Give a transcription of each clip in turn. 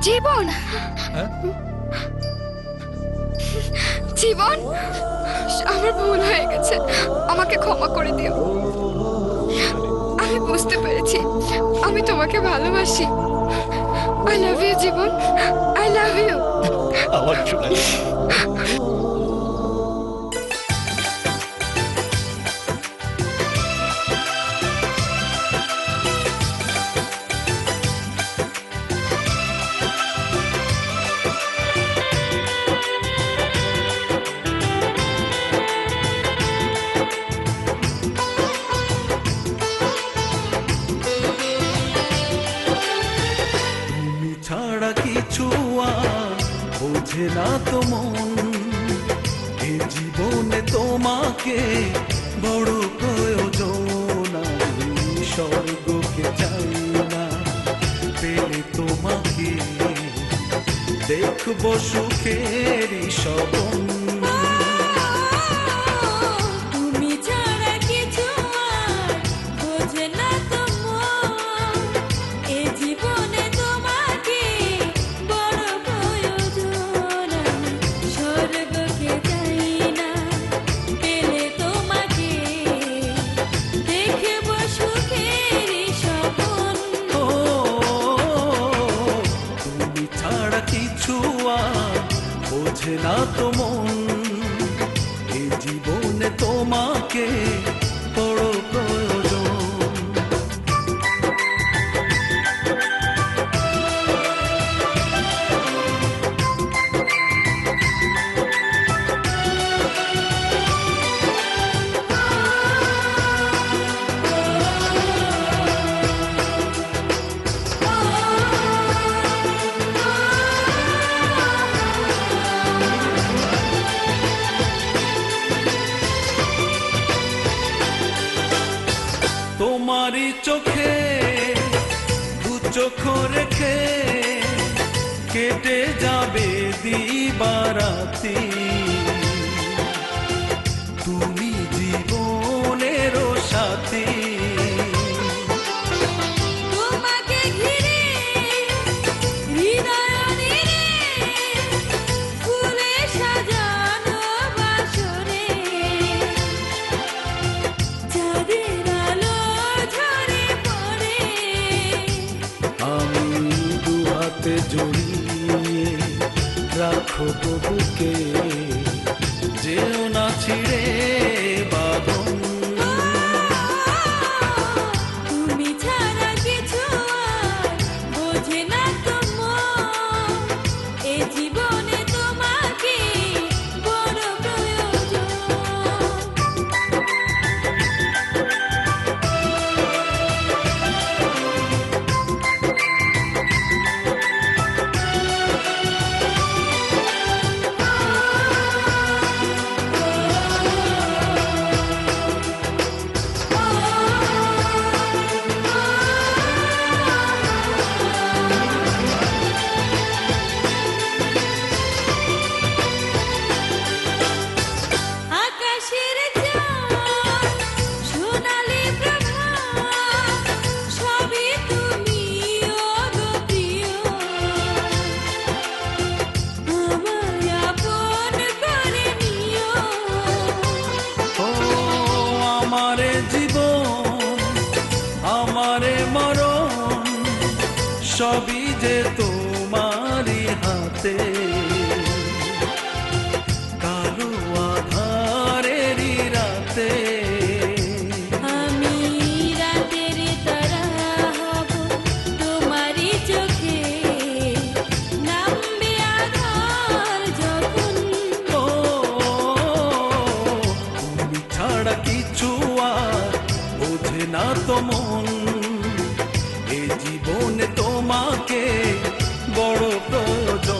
জীবন। হ্যাঁ? জীবন? আমার ভুল হয়ে গেছে। আমাকে ক্ষমা করে দিও। আমি বুঝতে পেরেছি। আমি তোমাকে ভালোবাসি। I love you Jibon. I love you আমার মন এ জীবনে তোমাকে বড় প্রয়োজন স্বর্গকে চাই না। পেলে তোমাকে দেখব সুখের স্বপন। না তো মন এ জীবনে তোমাকে চোখে দু চোখ রেখে কেটে যাবে দিবারাতি। তুমি জীবনের সাথী। হাতে জড়িয়ে রাখো তবুকে যেও না ছিড়ে সবই যে তোমারই হাতে। কালো আধারেরই রাতে। আমি রাতের তারা হব তোমারই চোখে। নামবে আধার যখন। ও তুমি ছাড়া কিছু আর বোঝে না তো মন। এ জীবনে তোমাকে বড় প্রয়োজন।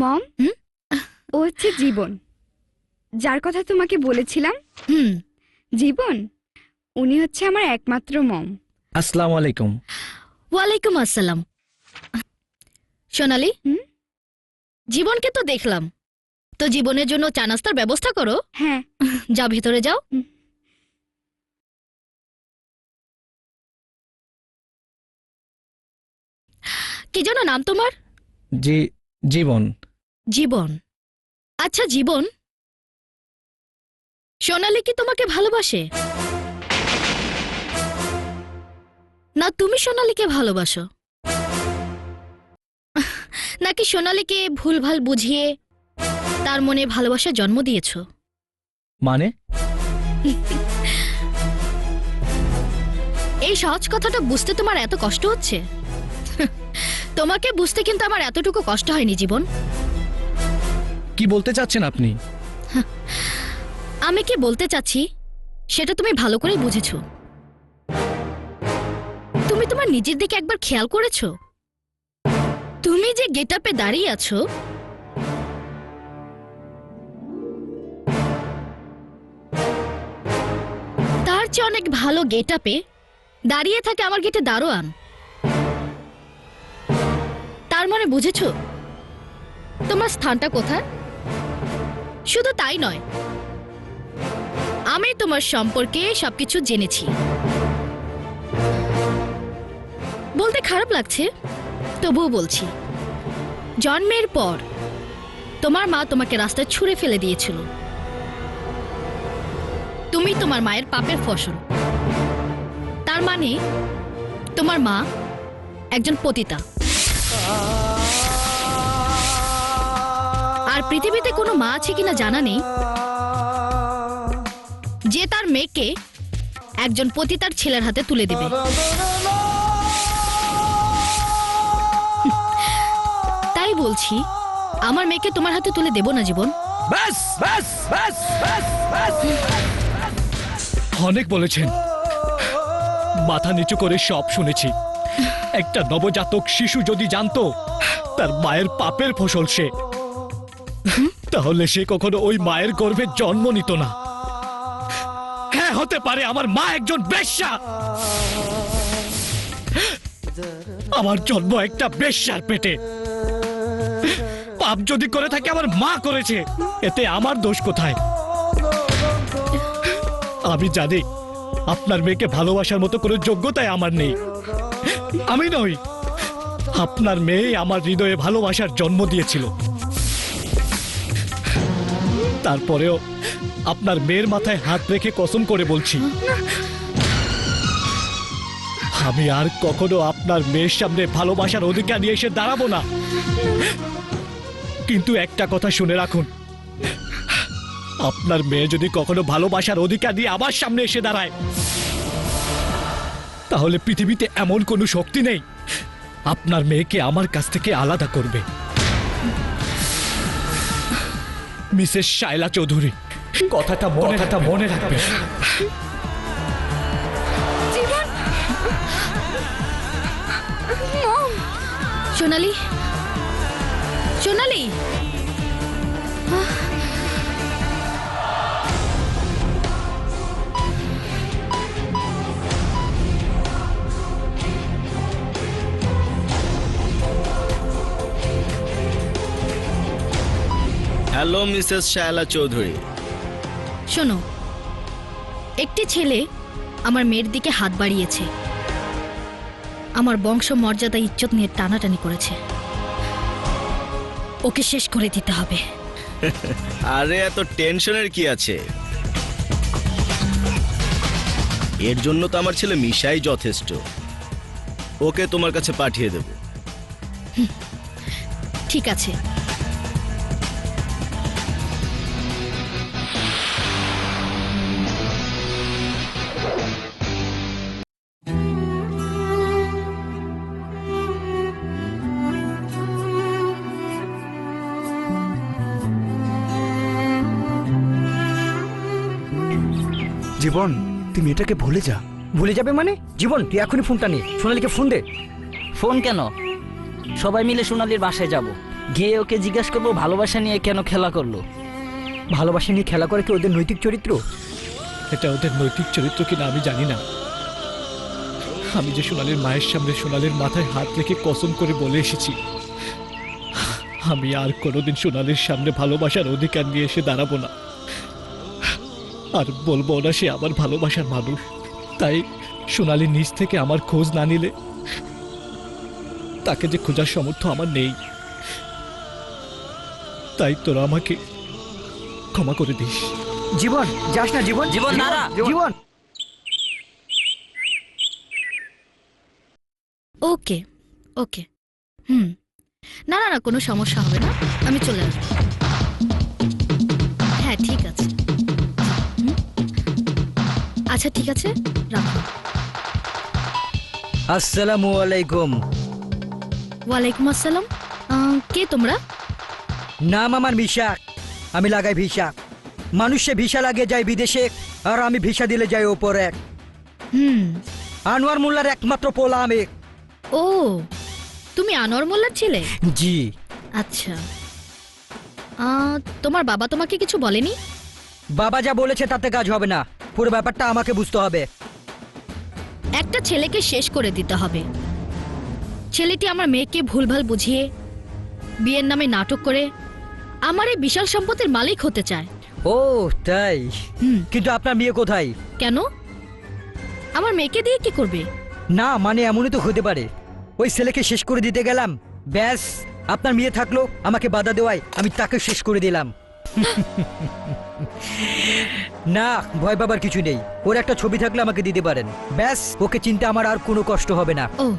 মম হুম? ও হচ্ছে জীবন। যার কথা তোমাকে বলেছিলাম হুম। জীবন উনি হচ্ছে আমার একমাত্র মম। আসসালামু আলাইকুম। ওয়ালাইকুম আসসালাম। সোনালি হুম? জীবনকে তো দেখলাম। তো জীবনের জন্য চা নাস্তার ব্যবস্থা করো। হ্যাঁ। যাও ভেতরে যাও। হুম। কি যেন নাম তোমার? জি জীবন। জীবন। আচ্ছা জীবন? সোনালি কি তোমাকে ভালোবাসে? না তুমি সোনালিকে ভালোবাসো। নাকি সোনালীকে ভুলভাল বুঝিয়ে তার মনে ভালোবাসা জন্ম দিয়েছ? মানে? এই সহজ কথাটা বুঝতে তোমার এত কষ্ট হচ্ছে? তোমাকে বুঝতে কিন্তু আমার এতটুকু কষ্ট হয়নি জীবন। কি বলতে চাচ্ছেন আপনি? আমি কি বলতে চাচ্ছি? সেটা তুমি ভালো করেই বুঝেছ। তুমি তোমার নিজের দিকে একবার খেয়াল করেছ? তুমি যে গেটআপে দাঁড়িয়ে আছো? তার চেয়ে অনেক ভালো গেটআপে দাঁড়িয়ে থাকে আমার গেটে দারোয়ান। তার মানে বুঝেছ? তোমার স্থানটা কোথায়? শুধু তাই নয়, আমি তোমার সম্পর্কে সবকিছু জেনেছি। বলতে খারাপ লাগছে, তবুও বলছি, জন্মের পর তোমার মা তোমাকে রাস্তায় ছুঁড়ে ফেলে দিয়েছিল। তুমি তোমার মায়ের পাপের ফসল। তার মানে তোমার মা একজন পতিতা। পৃথিবীতে কোনো মা আছে কিনা জানা নেই। যে তার মেয়েকে একজন পতিতার ছেলের হাতে তুলে দেবে। তাই বলছি, আমার মেয়েকে তোমার হাতে তুলে দেব না জীবন। অনেক বলেছেন। মাথা নিচু করে সব শুনেছি। একটা নবজাতক শিশু যদি জানতো, তার মায়ের পাপের ফসল সে। তাহলে সে কখনো ওই মায়ের গর্ভে জন্ম নিত না। হ্যাঁ হতে পারে আমার মা একজন বেশ্যা। আমার জন্ম একটা বেশ্যার পেটে। পাপ যদি করে থাকে, আমার মা করেছে। এতে আমার দোষ কোথায়? আমি জানি আপনার মেয়েকে ভালোবাসার মতো কোনো যোগ্যতাই আমার নেই। আমি নই। আপনার মেয়ে আমার হৃদয়ে ভালোবাসার জন্ম দিয়েছিল। তারপরেও আপনার মেয়ের মাথায় হাত রেখে কসম করে বলছি। আমি আর কখনো আপনার মেয়ের সামনে ভালোবাসার অধিকার নিয়ে এসে দাঁড়াবো না। কিন্তু একটা কথা শুনে রাখুন। আপনার মেয়ে যদি কখনো ভালোবাসার অধিকার দিয়ে আবার সামনে এসে দাঁড়ায়, তাহলে পৃথিবীতে এমন কোনো শক্তি নেই। আপনার মেয়েকে আমার কাছ থেকে আলাদা করবে। মিসেস শায়লা চৌধুরী কথাটা মনে কথাটা মনে রাখবে সোনালি! সোনালি! Hello Mrs Shaila Chowdhury. শোনো একটি ছেলে আমার মেয়ের দিকে হাত বাড়িয়েছে। আমার বংশ মর্যাদা ইজ্জত নিয়ে টানাটানি করেছে। ওকে শেষ করে দিতে হবে। আরে এত টেনশনের কি আছে? এর জন্য তো আমার ছেলে মিশাই যথেষ্ট। ওকে তোমার কাছে পাঠিয়ে দেব। ঠিক আছে। জীবন তুমি এটাকে ভুলে যা। ভুলে যাবে মানে? জীবন তুই এখনই ফোনটা নে। সোনালিকে ফোন দে। ফোন কেন? সবাই মিলে সোনালির বাসায় যাব। গিয়ে ওকে জিজ্ঞেস করব ভালোবাসা নিয়ে কেন খেলা করল? ভালোবাসা নিয়ে খেলা করে কি ওদের নৈতিক চরিত্র? এটা ওদের নৈতিক চরিত্র কিনা আমি জানি না। আমি যে সোনালির মায়ের সামনে সোনালির মাথায় হাত রেখে কসম করে বলে এসেছি আমি আর কোনোদিন সোনালির সামনে ভালোবাসার অধিকার নিয়ে এসে দাঁড়াবো না। আর বলব না সে আমার ভালোবাসার মানুষ। তাই সোনালি নিজ থেকে আমার খোঁজ না নিলে তাকে যে খোঁজার সামর্থ্য আমার নেই তাই তোরা আমাকে ক্ষমা করে দিস। জীবন যাস না জীবন। জীবন না জীবন। ওকে ওকে। হুম। না না না কোনো সমস্যা হবে না। আমি চলে আসব। আচ্ছা ঠিক আছে রাখো। আসসালামু আলাইকুম। ওয়ালাইকুম আসসালাম। আহ, কে তোমরা? নাম আমার মিশা আমি লাগাই ভিসা। মানুষে ভিসা লাগিয়ে যায় বিদেশে আর আমি ভিসা দিলে যাই ওপরে হুম। আনোয়ার মোল্লার একমাত্র পোলা আমি। ও তুমি আনোয়ার মোল্লার ছিলে? জি। আচ্ছা। আহ, তোমার বাবা তোমাকে কিছু বলেনি? বাবা যা বলেছে তাতে কাজ হবে না। পুরো ব্যাপারটা আমাকে বুঝতে হবে। একটা ছেলেকে শেষ করে দিতে হবে। ছেলেটি আমার মেয়েকে ভুলভাল বুঝিয়ে বিয়ের নামে নাটক করে আমার এই বিশাল সম্পত্তির মালিক হতে চায়। ও তাই? হুম। কিন্তু আপনার মেয়ে কোথায়? কেন? আমার মেয়েকে দিয়ে কি করবে? না মানে এমনই তো হতে পারে। ওই ছেলেকে শেষ করে দিতে গেলাম। ব্যাস আপনার মেয়ে থাকল আমাকে বাধা দেওয়ায় আমি তাকে শেষ করে দিলাম। না ভয় পাবার কিছু নেই। ওর একটা ছবি থাকলে আমাকে দিতে পারেন। ব্যাস ওকে চিন্তা আমার আর কোনো কষ্ট হবে না। ও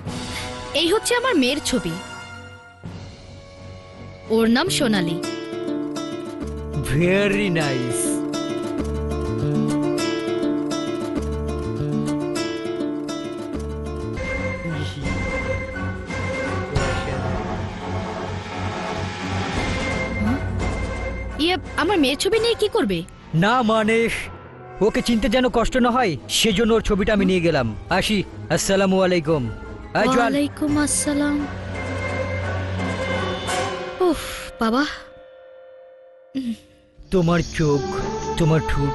এই হচ্ছে আমার মেয়ের ছবি। ওর নাম সোনালি। ভেরি নাইস আমার মেয়ের ছবি নিয়ে কি করবে? না মানে ওকে চিনতে যেন কষ্ট না হয় সেজন্য ওর ছবিটা আমি নিয়ে গেলাম। আসি আসসালামু আলাইকুম। ওয়ালাইকুম আসসালাম। উফ বাবা। তোমার চোখ তোমার ঠোঁট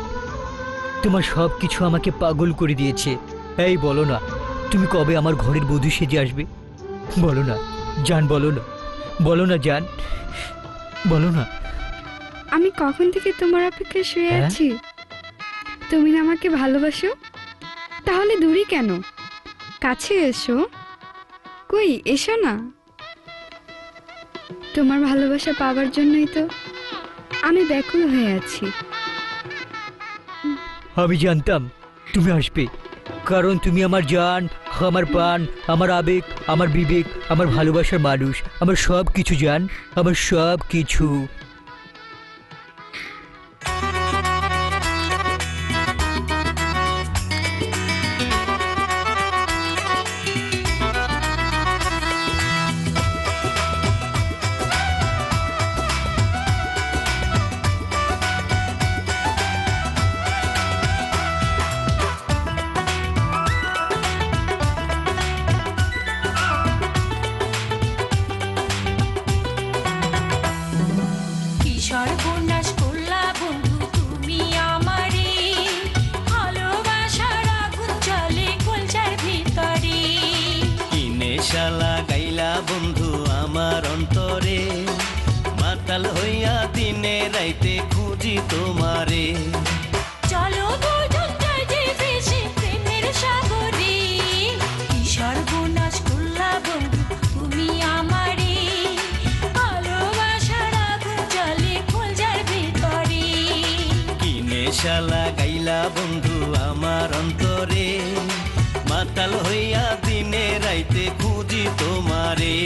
তোমার সব কিছু আমাকে পাগল করে দিয়েছে। এই বলো না তুমি কবে আমার ঘরের বধূ সেজে আসবে? বলো না জান বলো না বলো না জান বলো না। আমি কখন থেকে তোমার অপেক্ষায় শুয়ে হ্যাঁ? আছি? তুমি না আমাকে ভালোবাসো? তাহলে দূরে কেন? কাছে এসো। কই এসো না। তোমার ভালোবাসা পাওয়ার জন্যই তো আমি ব্যাকুল হয়ে আছি। আমি জানতাম তুমি আসবে কারণ তুমি আমার জান আমার প্রাণ আমার আবেগ আমার বিবেক আমার ভালোবাসার মানুষ আমার সব কিছু জান আমার সব কিছু গাইলা বন্ধু আমার অন্তরে মাতাল হইয়া দিনে রাইতে খুঁজি তোমারে। চলো বন্যাস করলা বন্ধু তুমি আমারে? ভালোবাসার আগুন চলে কলচার ভিতরে। কিনে শালা গাইলা বন্ধু আমার অন্তরে মাতাল হইয়া দিনে রাইতে তোমারে।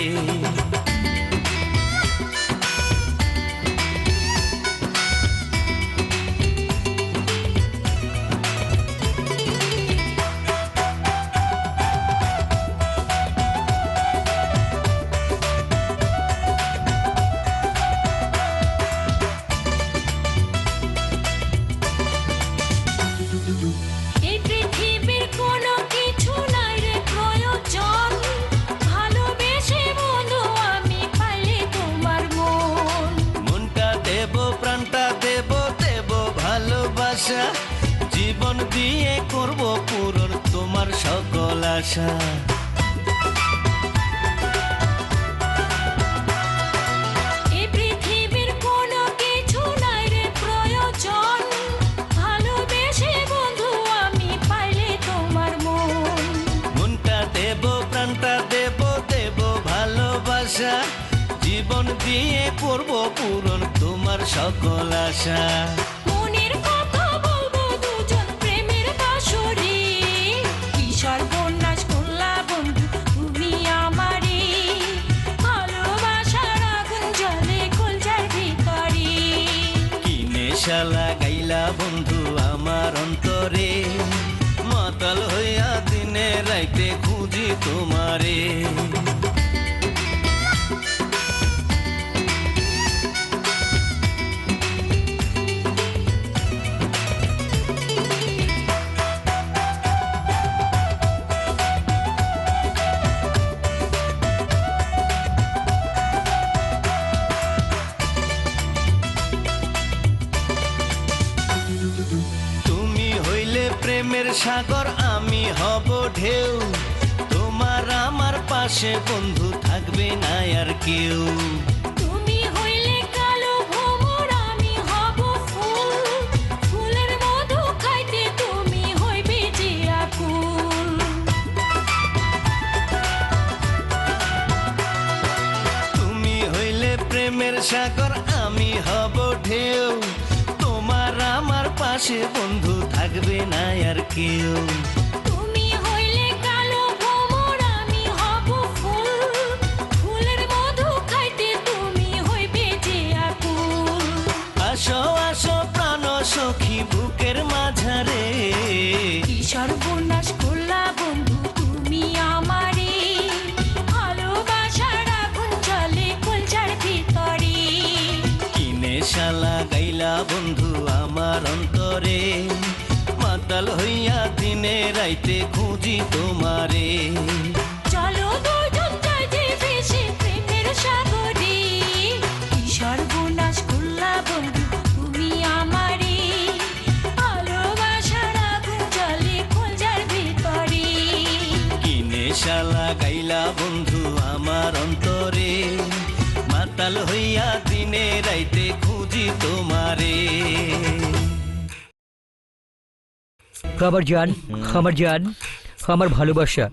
ভালোবাসা জীবন দিয়ে করব পূরণ তোমার সকল আশা। মনের কথা বলব দুজন প্রেমের বাসরে কি সর্বনাশ করলা বন্ধু তুমি আমারে ভালোবাসার আগুন জলে কলজার ভিতরে। কি নেশা লাগাইলা বন্ধু আমার অন্তরে। মাতাল হইয়া দিনে রাইতে খুঁজি তোমারে। প্রেমের সাগর আমি হব ঢেউ। তোমার আমার পাশে বন্ধু থাকবে না আর কেউ। প্রেমের সাগর আমি হব ঢেউ। তোমার আমার পাশে বন্ধু থাকবে না আর কেউ। তুমি হইলে কালো ভ্রমর আমি হব ফুল। ফুলের মধু খাইতে তুমি হইবে যে আকুল। আসো আসো প্রাণ সখী বুকের মাঝারে। কি সর্বনাশ করলা বন্ধু তুমি আমারে। ভালোবাসার আগুন জলে কলজার ভিতরে। কি নেশা লাগাইলা বন্ধু আমার অন্তরে? রাইতে খুঁজি তোমারে। চলো দুজন যাই যে ভেসে প্রেমের সাগরে। কি সর্বনাশ করলা বন্ধু তুমি আমারে। ভালোবাসার আগুন জলে কলজার ভিতরে। কি নেশা লাগাইলা বন্ধু আমার অন্তরে। মাতাল হইয়া দিনে রাইতে খুঁজি তোমারে। আমার জান আমার জান আমার ভালোবাসা।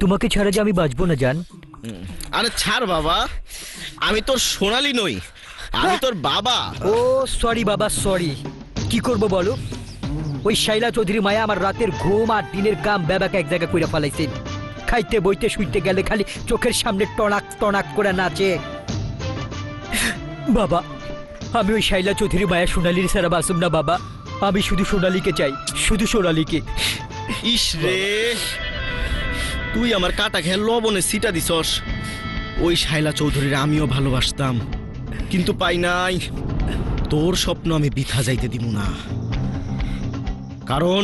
তোমাকে ছাড়া যে আমি বাঁচবো না জান। আরে ছাড় বাবা আমি তোর সোনালি নই আমি তোর বাবা। ও সরি বাবা সরি কি করব বলো? ওই শাইলা চৌধুরী মায়া আমার রাতের ঘুম আর দিনের কাম ব্যাবাকে এক জায়গা কইরা ফেলাইছে। খাইতে বইতে শুইতে গেলে খালি চোখের সামনে টনাক টনাক করে নাচে। বাবা আমি ওই শাইলা চৌধুরী মায়া সোনালির সারা বাসুম না বাবা। আমি শুধু সোনালীকে চাই, শুধু সোনালীকে। ইস রে। তুই আমার কাটা খেয়ে লবণে সিটা দিছস। ওই শাইলা চৌধুরীর আমিও ভালোবাসতাম, কিন্তু পাই নাই। তোর স্বপ্ন আমি বিথা যাইতে দিব না। কারণ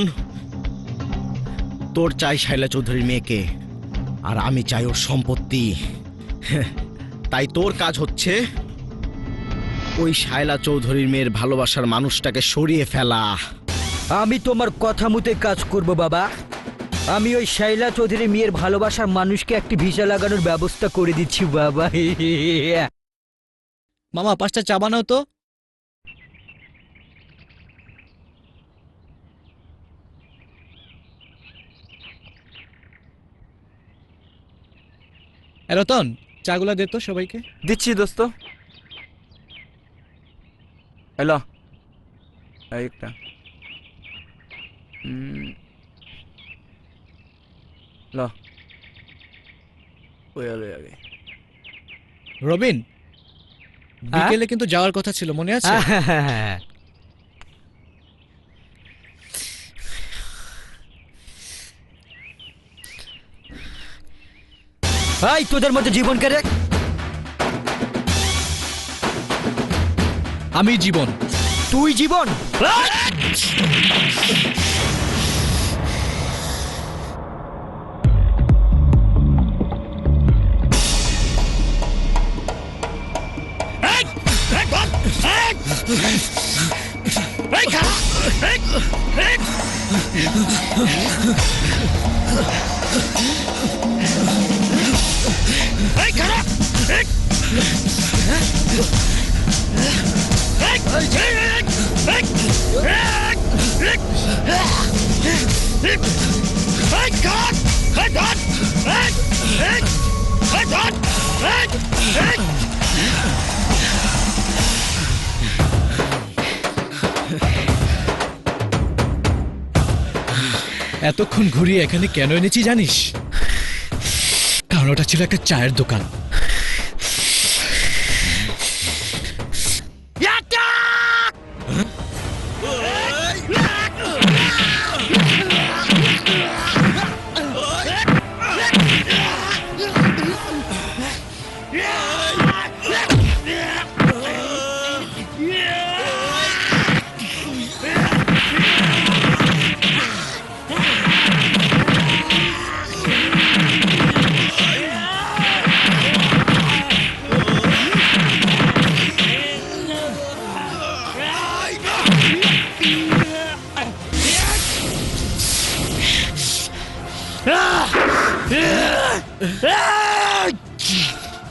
তোর চাই শাইলা চৌধুরীর মেয়েকে, আর আমি চাই ওর সম্পত্তি। তাই তোর কাজ হচ্ছে ওই শায়লা চৌধুরীর মেয়ের ভালোবাসার মানুষটাকে সরিয়ে ফেলা। আমি তোমার কথা মতে কাজ করব বাবা। আমি ওই শাইলা চৌধুরী মেয়ের ভালোবাসার মানুষকে একটি ভিসা লাগানোর ব্যবস্থা করে দিচ্ছি বাবা। মামা পাঁচটা চা বানাও তো। রতন চাগুলা দে তো সবাইকে। দিচ্ছি দোস্ত। হ্যালো একটা। ল। রবিন বিকেলে কিন্তু যাওয়ার কথা ছিল মনে আছে? ভাই তোদের মধ্যে জীবন কে আমি জীবন তুই জীবন এতক্ষণ ঘুরিয়ে এখানে কেন এনেছি জানিস? কারণ ওটা ছিল একটা চায়ের দোকান।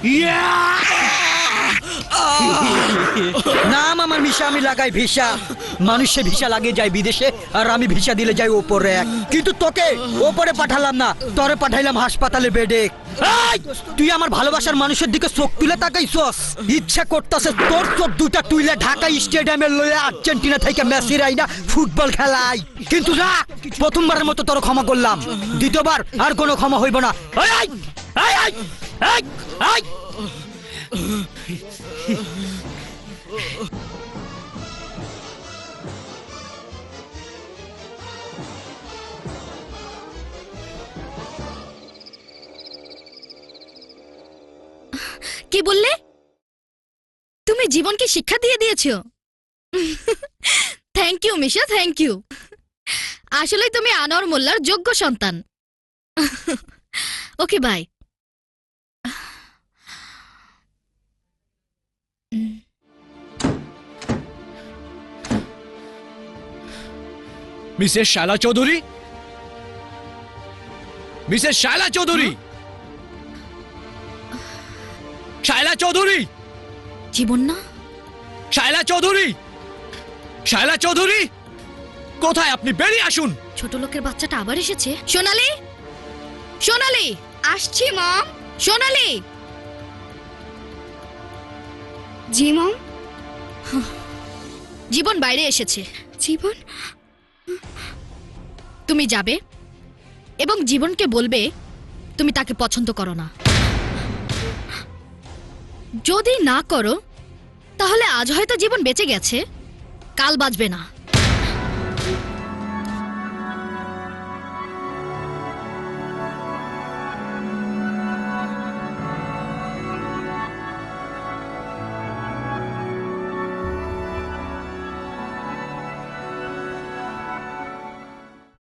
Yeah! নাম আমার মিশা আমি লাগাই ভিসা। মানুষে ভিসা লাগিয়ে যায় বিদেশে, আর আমি ভিসা দিলে যাই ওপরে। কিন্তু তোকে ওপরে পাঠালাম না, তোরে পাঠাইলাম হাসপাতালে বেডে। তুই আমার ভালোবাসার মানুষের দিকে চোখ তুলে তাকাইছস? ইচ্ছা করতেছে তোর চোখ দুটা তুইলে ঢাকা স্টেডিয়ামে লয়ে আর্জেন্টিনা থেকে মেসির আইনা ফুটবল খেলাই। কিন্তু না প্রথমবারের মতো তোর ক্ষমা করলাম। দ্বিতীয়বার আর কোনো ক্ষমা হইব না। কি বললে? তুমি জীবনকে শিক্ষা দিয়ে দিয়েছ। Thank you Misha thank you আসলে তুমি আনোয়ার মোল্লার যোগ্য সন্তান। Okay bye Mrs Shaila Chowdhury? Mrs Shaila Chowdhury? Shaila Chowdhury? Jibon না? শায়লা চৌধুরী? শায়লা চৌধুরী? কোথায় আপনি? বেরিয়ে আসুন। ছোট লোকের বাচ্চাটা আবার এসেছে। সোনালি? সোনালি? আসছি মম। সোনালি? জি মম জীবন বাইরে এসেছে। জীবন? তুমি যাবে এবং জীবনকে বলবে তুমি তাকে পছন্দ করো না। যদি না করো তাহলে আজ হয়তো জীবন বেঁচে গেছে কাল বাঁচবে না।